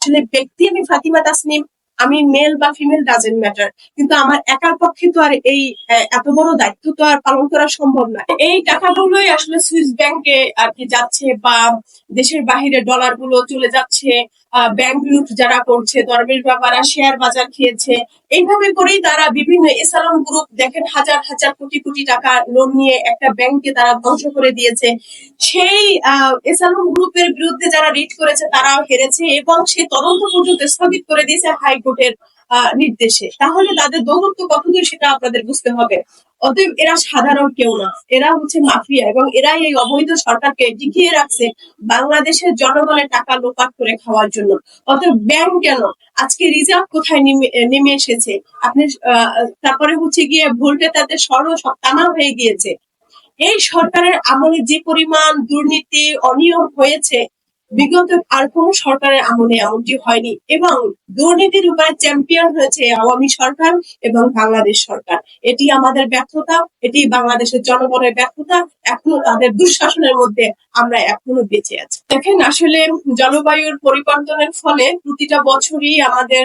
আসলে ব্যক্তি আমি ফাতিমা তাসনিম আমি মেল বা ফিমেল ডাজেন্ট ম্যাটার কিন্তু আমার একার পক্ষে তো আর এই আহ, এত বড় দায়িত্ব তো আর পালন করা সম্ভব না। এই টাকাগুলোই আসলে সুইস ব্যাংকে আর কি যাচ্ছে বা দেশের বাহিরে ডলারগুলো চলে যাচ্ছে। ব্যাংক লুট যারা করছে দরবেশ ব্যাপারা শেয়ার বাজার খেয়েছে এইভাবে করেই তারা বিভিন্ন এসালম গ্রুপ দেখেন হাজার হাজার কোটি কোটি টাকা লোন নিয়ে একটা ব্যাংককে তারা ধ্বংস করে দিয়েছে। সেই আহ, এসালম গ্রুপের বিরুদ্ধে যারা রিট করেছে তারাও হেরেছে এবং সেই তদন্ত পর্যন্ত স্থগিত করে দিয়েছে হাইকোর্টের নির্দেশে। তাহলে তাদের দৌরত্ব কতদূর সেটা আপনাদের বুঝতে হবে। অতএব এরা সাধারণ কেউ না। এরা হচ্ছে মাফিয়া এবং এরাই এই অবৈধ সরকারকে টিকিয়ে রাখছে বাংলাদেশের জনগণের টাকা লোপাট করে খাওয়ার জন্য। অতএব ব্যাংক কেন? আজকে রিজার্ভ কোথায় নেমে এসেছে? আপনি তারপরে হচ্ছে গিয়ে ভোল্টে তাদের সব তামা হয়ে গিয়েছে। এই সরকারের আমলে যে পরিমাণ দুর্নীতি, অনিয়ম হয়েছে বিগত আর কোন সরকারের আমলে এমনটি হয়নি এবং দুর্নীতির উপায় চ্যাম্পিয়ন হয়েছে আওয়ামী সরকার এবং বাংলাদেশ সরকার। এটি আমাদের ব্যর্থতা, এটি বাংলাদেশের জনগণের ব্যর্থতা, এখনও তাদের দুঃশাসনের মধ্যে আমরা এখনও বেঁচে আছি। দেখেন, আসলে জলবায়ুর পরিবর্তনের ফলে প্রতিটা বছরই আমাদের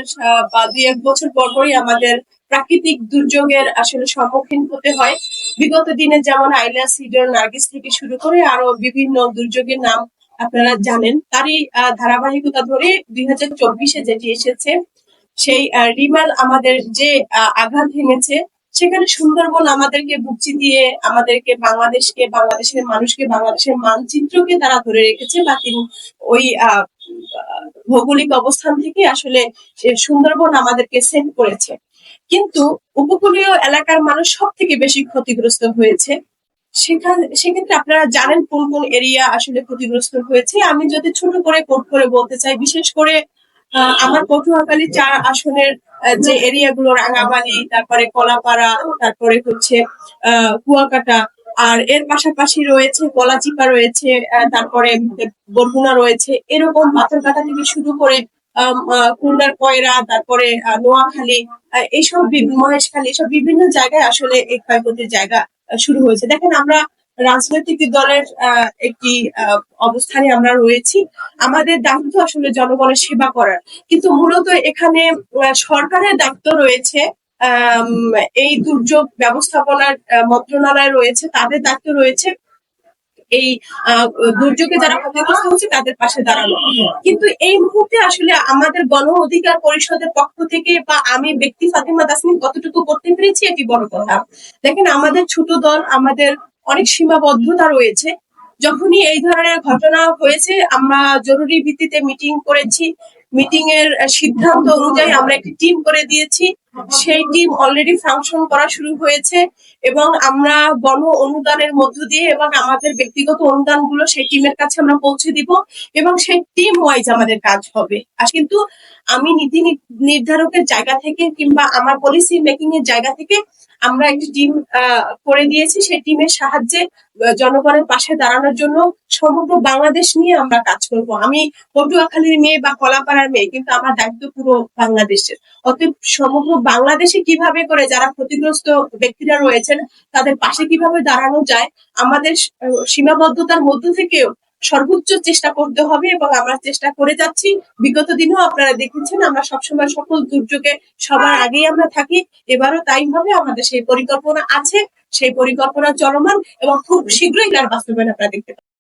বা দুই এক বছর পর পরই আমাদের প্রাকৃতিক দুর্যোগের আসলে সম্মুখীন হতে হয়। বিগত দিনে যেমন আইলা সিডর, নার্গিস থেকে শুরু করে আরও বিভিন্ন দুর্যোগের নাম আপনারা জানেন, তারই ধারাবাহিকতা ধরে দুই হাজার চব্বিশে যেটি এসেছে, সেই রিমাল আমাদের যে আঘাত ভেঙেছে, সেখানে সুন্দরবন আমাদেরকে বুকচি দিয়ে, আমাদেরকে বাংলাদেশকে, বাংলাদেশের মানুষকে, বাংলাদেশের মানচিত্রকে তারা ধরে রেখেছে বা তিনি ওই ভৌগোলিক অবস্থান থেকে আসলে সুন্দরবন আমাদেরকে সেভ করেছে। কিন্তু উপকূলীয় এলাকার মানুষ সব থেকে বেশি ক্ষতিগ্রস্ত হয়েছে। সেক্ষেত্রে আপনারা জানেন কোন কোন এরিয়া আসলে ক্ষতিগ্রস্ত হয়েছে। আমি যদি ছোট করে কোট করে বলতে চাই, বিশেষ করে আমার পটুয়াখালী চার আসনের যে এরিয়াগুলো রাঙাবালি তারপরে কলাপাড়া, তারপরে হচ্ছে কুয়াকাটা, আর এর পাশাপাশি রয়েছে কলাচিপা রয়েছে তারপরে বরগুনা রয়েছে। এরকম পাথরঘাটা থেকে শুরু করে কুন্ডার কয়রা, তারপরে নোয়াখালী এইসব মহেশখালী এসব বিভিন্ন জায়গায় আসলে এই ক্ষয়ক্ষতির জায়গা শুরু হয়েছে। দেখেন, আমরা রাজনৈতিক দলের একটি অবস্থানে আমরা রয়েছি। আমাদের দায়িত্ব আসলে জনগণের সেবা করার। কিন্তু মূলত এখানে সরকারের দায়িত্ব রয়েছে এই দুর্যোগ ব্যবস্থাপনার মন্ত্রণালয় রয়েছে, তাদের দায়িত্ব রয়েছে এই দুর্যোগে যারা ক্ষতিগ্রস্ত হচ্ছে তাদের পাশে দাঁড়ানো কিন্তু এই মুহূর্তে আসলে আমাদের গণ অধিকার পরিষদের পক্ষ থেকে বা আমি ব্যক্তি ফাতিমা তাসমিন কতটুকু করতে পেরেছি এটি বড় কথা। দেখেন, আমাদের ছোট দল, আমাদের অনেক সীমাবদ্ধতা রয়েছে। যখনই এই ধরনের ঘটনা হয়েছে, আমরা জরুরি ভিত্তিতে মিটিং করেছি। মিটিং এর সিদ্ধান্ত অনুযায়ী আমরা একটি টিম করে দিয়েছি। সেই টিম অলরেডি ফাংশন করা শুরু হয়েছে এবং আমরা গণ অনুদানের মধ্য দিয়ে এবং আমাদের ব্যক্তিগত অনুদানগুলো সেই টিমের কাছে আমরা পৌঁছে দিব এবং সেই টিম ওয়াইজ আমাদের কাজ হবে। আর কিন্তু আমি নীতি নির্ধারকের জায়গা থেকে কিংবা আমার পলিসি মেকিং এর জায়গা থেকে আমরা একটি টিম করে দিয়েছি। সেই টিমের সাহায্যে জনগণের পাশে দাঁড়ানোর জন্য সমগ্র বাংলাদেশ নিয়ে আমরা কাজ করব। আমি পটুয়াখালীর মেয়ে বা কলাপাড়ার মেয়ে, কিন্তু আমার দায়িত্ব পুরো বাংলাদেশের। অতএব সমগ্র বাংলাদেশে কীভাবে করে যারা ক্ষতিগ্রস্ত ব্যক্তিরা রয়েছেন, তাদের পাশে কীভাবে দাঁড়ানো যায়, আমাদের সীমাবদ্ধতার মধ্য থেকেও সর্বোচ্চ চেষ্টা করতে হবে এবং আমরা চেষ্টা করে যাচ্ছি। বিগত দিনেও আপনারা দেখেছেন, আমরা সবসময় সকল দুর্যোগে সবার আগেই আমরা থাকি। এবারও তাই হবে, আমাদের সেই পরিকল্পনা আছে, সেই পরিকল্পনা চলমান এবং খুব শীঘ্রই তার বাস্তবায়ন আপনারা দেখতে পাবেন।